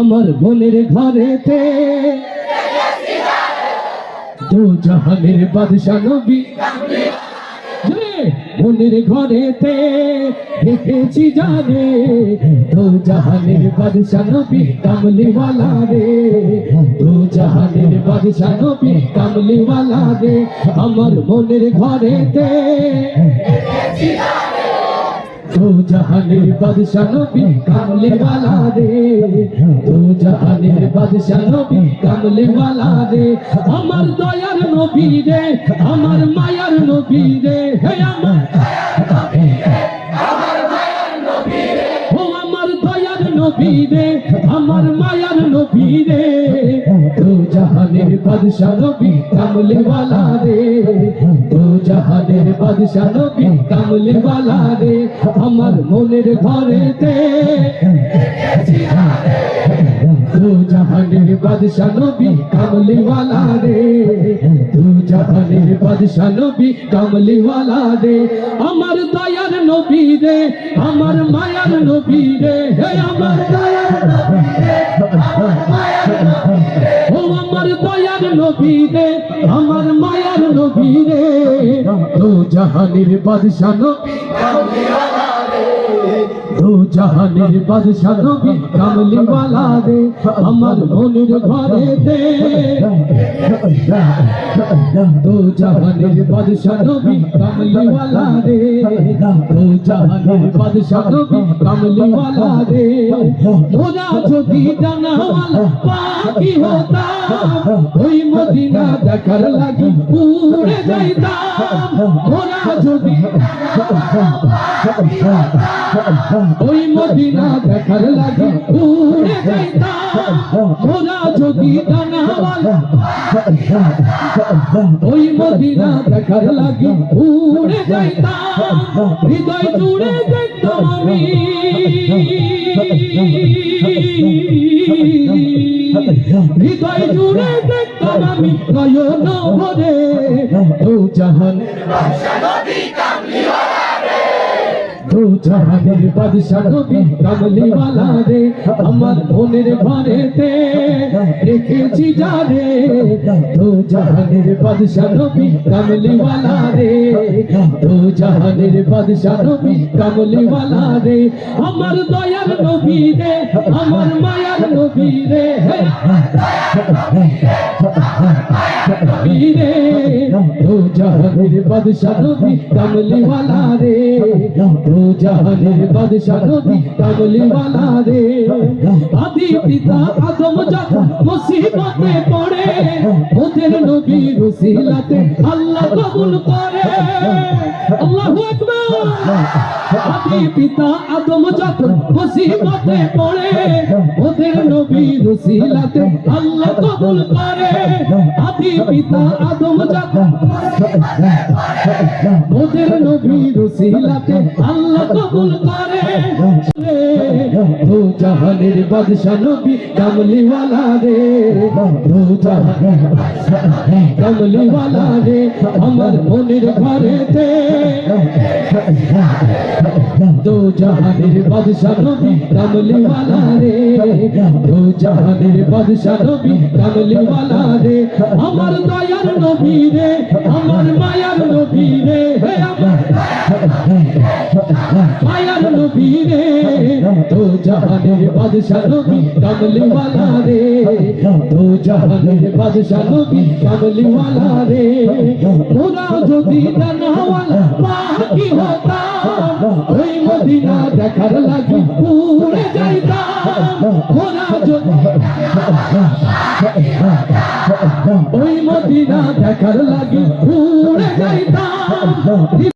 আমার বোনের ঘরেতে দু জাহানের বাদশা নবী। বোনের ঘরেতে দেখেছি জানে। দু জাহানের বাদশা নবী কামলিওয়ালা রে। দু জাহানের বাদশা নবী কামলিওয়ালা রে। আমার বোনের ঘরেতে দু জাহানের বাদশা নবী কামলিওয়ালা রে দু জাহানের বাদশা নবী কামলিওয়ালা রে আমার দয়ার নবী রে আমার মায়ার নবী রে হে আমার আমার দয়ার নবী রে আমার মায়ার জাহানের বাদশা নবী কামলিওয়ালা রে। দু জাহানের বাদশা নবী কামলিওয়ালা রে। আমার মনের ঘরেতে দু জাহানের বাদশা নবী কামলিওয়ালা রে। দু জাহানের বাদশা নবী কামলিওয়ালা রে। আমার দয়ার নবী রে, আমার মায়ার নবী রে। হে আমার দয়ার নবী রে আমার মায়ার নবী রে দু জাহানের বাদশা নবী দু জাহানের বাদশা নবী কামলিওয়ালা রে আমার মনের ঘরে দে। দু জাহানের বাদশা নবী কামলিওয়ালা রে দু জাহানের বাদশা নবী কামলিওয়ালা রে মোরা যদি ডানাওয়ালা পাখি হতাম ওই মদিনা দেখার লাগি উড়ে যাইতাম। মোরা যদি ওই মদিনা দেখার লাগি উড়ে যাইতাম যদি ডানাওয়ালা ওই মদিনা দেখার লাগি উড়ে যাইতাম হৃদয় জুড়ে দেখতাম আমি। হৃদয় জুড়ে দেখতাম আমি। নয়ন ভরে দু জাহানের বাদশা নবী। কামলিওয়ালা রে, আমার মনের ঘরেতে রেখেছি জানে দু জাহানের বাদশা নবী কামলিওয়ালা রে দু জাহানের বাদশা নবী কামলিওয়ালা রে। আমার দয়ার নবী রে, আমার মায়ার নবী রে দু জাহানের বাদশা নবী কামলিওয়ালা রে দু জাহানের বাদশা নবী কামলিওয়ালা রে। আদি পিতা আদম যখন মুসিবতে পড়ে, ওদের নবী রসিলাতে আল্লাহ কবুল করে। আদি পিতা আদম যখন মুসিবতে পড়ে, ওদের নবী রসিলাতে আল্লাহ কবুল করে। আদি পিতা আদম যখন ওদের নবী রসিলাতে আল্লাহ কবুল করে। দু জাহানের বাদশা নবী কামলিওয়ালা রে। দু জাহানের কামলিওয়ালা রে। আমার মনের ঘরেতে দু জাহানের বাদশা নবী কামলিওয়ালা রে দু জাহানের বাদশা নবী কামলিওয়ালা রে আমার দয়ার নবী রে আমার মায়ার নবী রে হে আমার মায়ার নবী রে দু জাহানের বাদশা নবী কামলিওয়ালা রে দু জাহানের বাদশা নবী কামলিওয়ালা রে মোরা যদি জানাওয়ালা পাখি হতাম ওই মদিনা দেখার লাগি পুরে যাইতাম। ওই মদিনা দেখার লাগি পুরে যাইতাম।